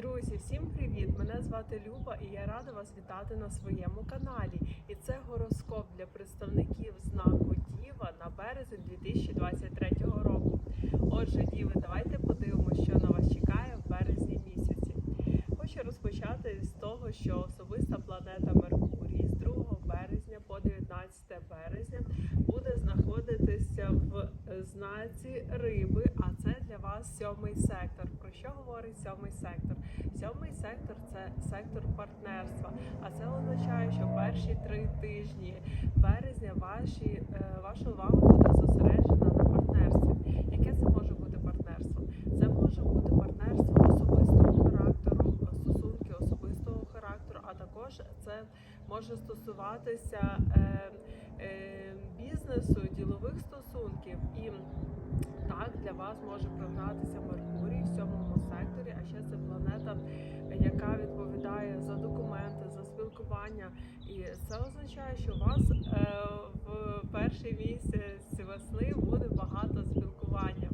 Друзі, всім привіт! Мене звати Люба і я рада вас вітати на своєму каналі. І це гороскоп для представників знаку Діва на березень 2023 року. Отже, Діви, давайте подивимося, що на вас чекає в березні місяці. Хочу розпочати з того, що особиста планета Меркурій з 2 березня по 19 березня буде знаходитися в знаці риби, а вас сьомий сектор. Про що говорить сьомий сектор? Сьомий сектор це сектор партнерства. А це означає, що перші три тижні березня ваші, е, ваша увага буде зосереджена на партнерстві. Яке це може бути партнерство? Це може бути партнерство особистого характеру, стосунки особистого характеру, а також це може стосуватися е, е, бізнесу, ділових стосунків. І так для вас може програтися Меркурій в сьомому секторі, а ще це планета, яка відповідає за документи, за спілкування. І це означає, що у вас е, в перший місяць весни буде багато спілкування.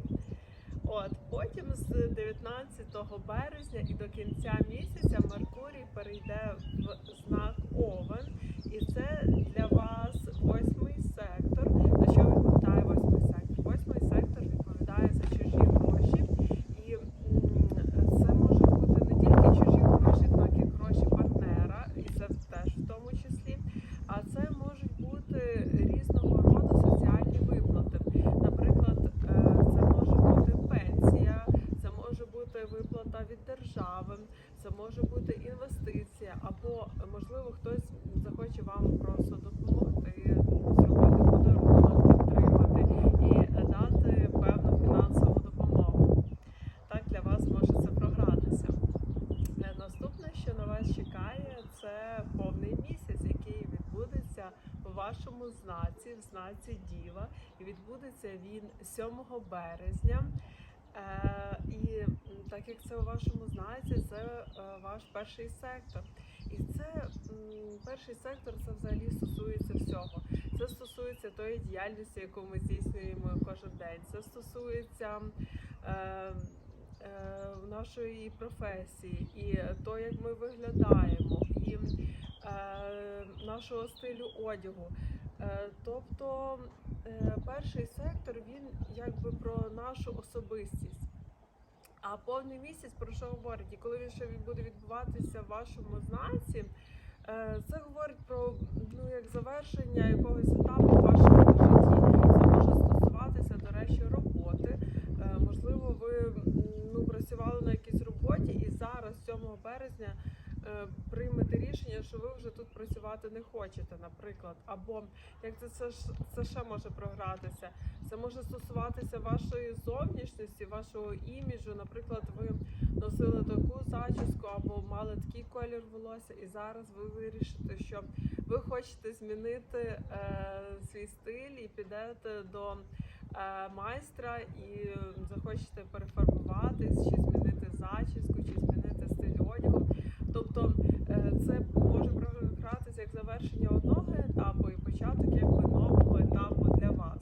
От потім з 19 березня і до кінця місяця Меркурій перейде в знак Овен, і це для вас восьмий сектор. На що відповідає восьмий сектор? Восьмий сектор відповідає за чужі гроші, і м, це може бути не тільки чужі гроші, так і гроші партнера, і це теж в тому числі. А це можуть бути різного роду соціальні виплати. Наприклад, е, це може бути пенсія, це може бути виплата від держави, це може бути інвестиція, або можливо хтось захоче вам просто допомогти, зробити подарунок, підтримати і дати певну фінансову допомогу. Так для вас може це програтися. Е, Наступне, що на вас чекає, це повний місяць, який відбудеться у вашому знаці, в знаці Діва, і відбудеться він 7 березня. Е, і так як це у вашому знаці, це е, ваш перший сектор. І це перший сектор це взагалі стосується всього. Це стосується тої діяльності, яку ми здійснюємо кожен день. Це стосується е, е, нашої професії, і то, як ми виглядаємо, і е, нашого стилю одягу. Е, тобто е, перший сектор він якби про нашу особистість. А повний місяць про що говорить? І коли він ще буде відбуватися в вашому знаці, е, це говорить про ну, як завершення якогось етапу в вашому житті. Це може стосуватися, до речі, роботи. Можливо, ви ну, працювали на якійсь роботі і зараз, 7 березня, приймете рішення, що ви вже тут працювати не хочете, наприклад. Або як це, це, це ще може програтися? Це може стосуватися вашої зовнішності, вашого іміджу. Наприклад, ви носили таку зачіску або мали такий колір волосся, і зараз ви вирішите, що ви хочете змінити е, свій стиль і підете до е, майстра і е, захочете перефарбуватись, чи змінити зачіску, чи змінити. Тобто е, це може програтися як завершення одного етапу і початок якби нового етапу для вас.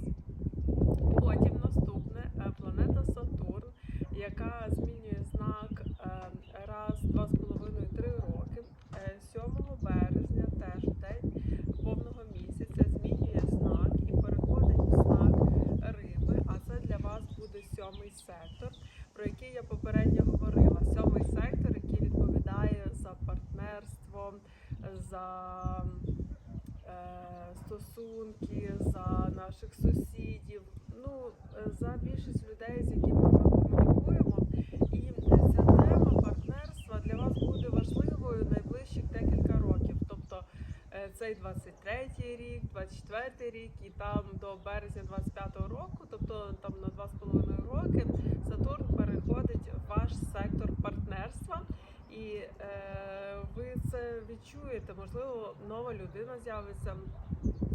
Потім наступне е, планета Сатурн, яка змінює знак е, раз, два з половиною, три роки. Е, 7 березня, теж в день повного місяця, змінює знак і переходить в знак риби. А це для вас буде сьомий сектор, про який я попередньо говорила. Сьомий сектор, який відповідає за партнерство, за е, стосунки, за наших сусідів, ну е, за більшість людей, з якими ми комунікуємо. І ця тема партнерства для вас буде важливою найближчих декілька років. Тобто е, цей 23-й рік, 24-й рік і там до березня 25-го року, тобто там на 2,5 роки, Сатурн переходить в ваш сектор партнерства. І е, ви це відчуєте, можливо, нова людина з'явиться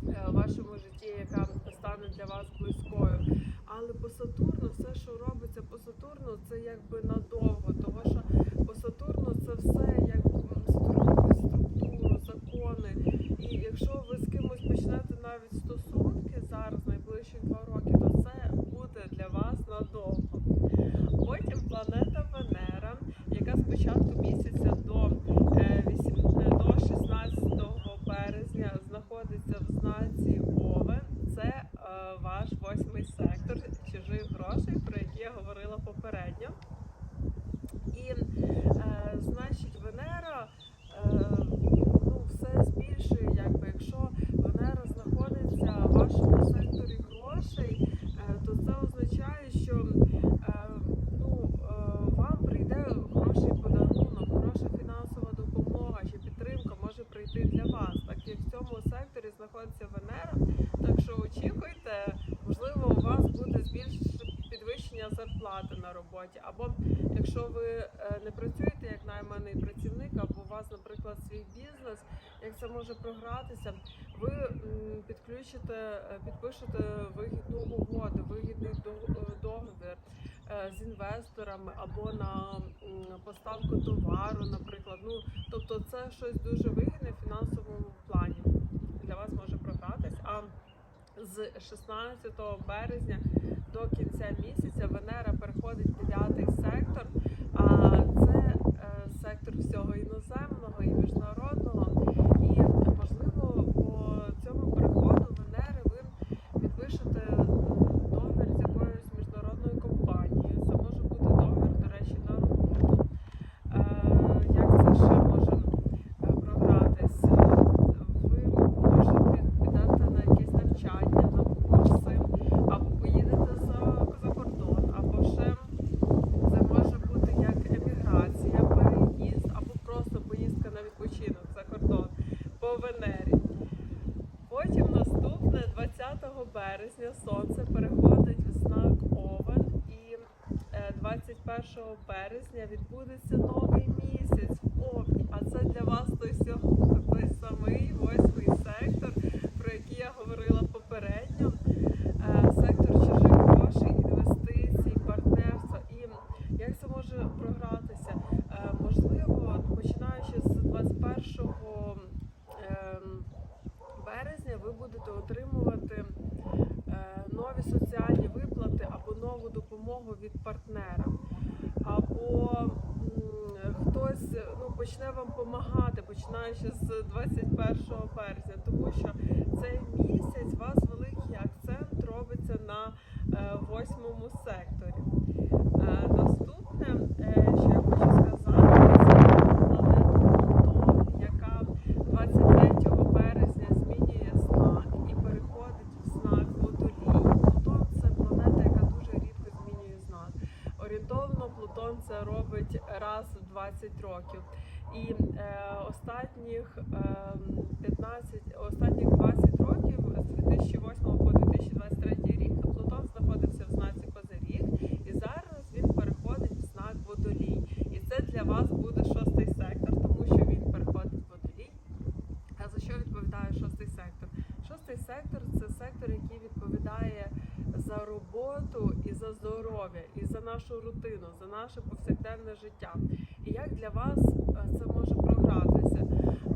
е, в вашому житті, яка стане для вас близькою. Але по Сатурну, все, що робиться по Сатурну, це якби надовго, тому що по Сатурну знаходиться Роботі, або якщо ви е, не працюєте як найманий працівник, або у вас, наприклад, свій бізнес, як це може програтися, ви підключите, е, підпишете вигідну угоду, вигідний е, договір з інвесторами або на поставку товару, наприклад. Ну тобто, це щось дуже вигідне в фінансовому плані. Для вас може програтись. А з 16 березня до кінця місяця Венера переходить в дев'ятий сектор. А це е, сектор всього іноземного і міжнародного. І можливо по цьому переходу Венери ви підпишете м, договір з якоюсь міжнародною компанією. Це може бути договір, до речі, на роботу. Е, Як це ще може е, програтись? Ви можете підете на якесь навчання, на курси, або поїдете за, за кордон, або ще це може бути як еміграція, переїзд, або просто поїздка на відпочинок за кордон по Венері. Потім наступне 20 березня сонце переходить в знак Овен і е, 21 березня відбудеться новий місяць в. А це для вас той, той самий восьмий сектор, про який я говорила попередньо. Е, Сектор чужих грошей, інвестицій, партнерства. І як це може програтися? Е, Можливо, починаючи з 21 ем, березня ви будете отримувати е, нові соціальні виплати або нову допомогу від партнера. Або м, хтось ну, почне вам допомагати, починаючи з 21 березня, тому що цей місяць вас великий акцент робиться на е, восьмому секторі. Е, наступне, 15 років. І е, останніх ем, е, 15, останніх 20 років з 2008 по 2023 рік Плутон знаходився в знаці Козиріг, і зараз він переходить в знак Водолій. І це для вас буде шостий сектор, тому що він переходить в водолій. А за що відповідає шостий сектор? Шостий сектор це сектор, який відповідає. За роботу і за здоров'я, і за нашу рутину, за наше повсякденне життя. Як для вас е, це може програтися?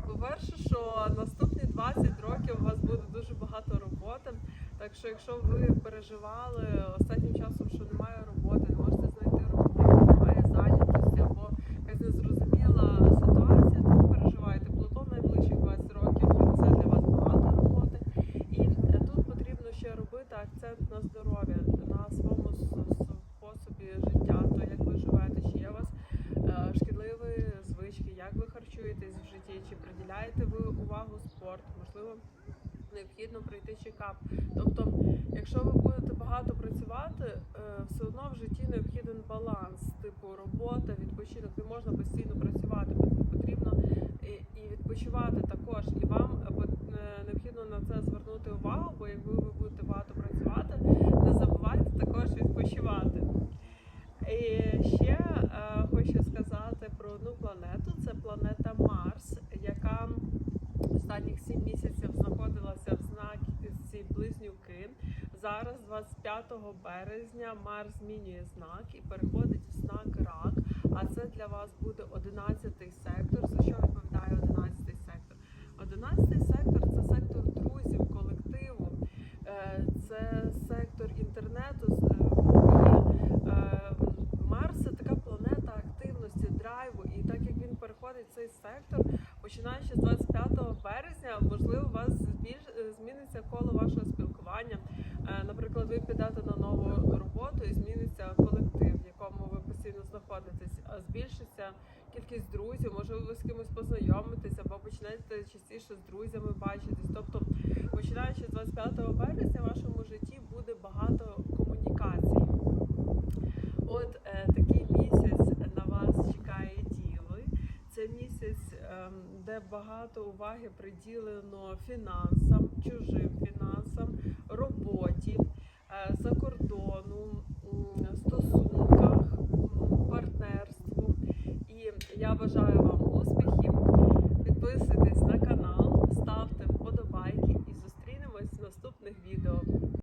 По-перше, що наступні 20 років у вас буде дуже багато роботи. Так що, якщо ви переживали останнім часом, що немає роботи, не можете знайти роботу, немає зайнятості або якась незрозуміла ситуація, то не переживайте. Плутон найближчих 20 років принесе для вас багато роботи. І тут потрібно ще робити акцент на здоров'я, на своєму с- способі життя, то як ви живете, чи є у вас е, шкідливі звички, як ви харчуєтесь в житті, чи приділяєте ви увагу спорту, можливо. Необхідно пройти чекап. Тобто, якщо ви будете багато працювати, е, все одно в житті необхіден баланс, типу робота, відпочинок. Не можна постійно працювати, потрібно і, відпочивати також. І вам е, пот- е, необхідно на це звернути увагу, бо якби ви будете багато працювати, не забувайте також відпочивати. І ще е, хочу сказати про одну планету. Це планета Марс, яка останніх 7 місяців знаходилася в знаці близнюки. Зараз, 25 березня, Марс змінює знак і переходить в знак рак. А це для вас буде 11-й сектор. За що відповідає 11 сектор? 11 сектор це сектор друзів, колективу, е, це сектор інтернету. з- е, І е, Марс це така планета активності, драйву. проходить цей сектор, починаючи з 25 березня, можливо, у вас збільш... е, зміниться коло вашого спілкування. Е, Наприклад, ви підете на нову роботу і зміниться колектив, в якому ви постійно знаходитесь, а збільшиться кількість друзів, може ви з кимось познайомитесь або почнете частіше з друзями бачитись. Тобто, починаючи з 25 березня, в вашому житті буде багато комунікацій. От е, такий місяць на вас чекає діви. Це місяць, Ем, де багато уваги приділено фінансам, чужим фінансам, роботі е, за кордону, стосунках, партнерству. І я бажаю вам успіхів. Підписуйтесь.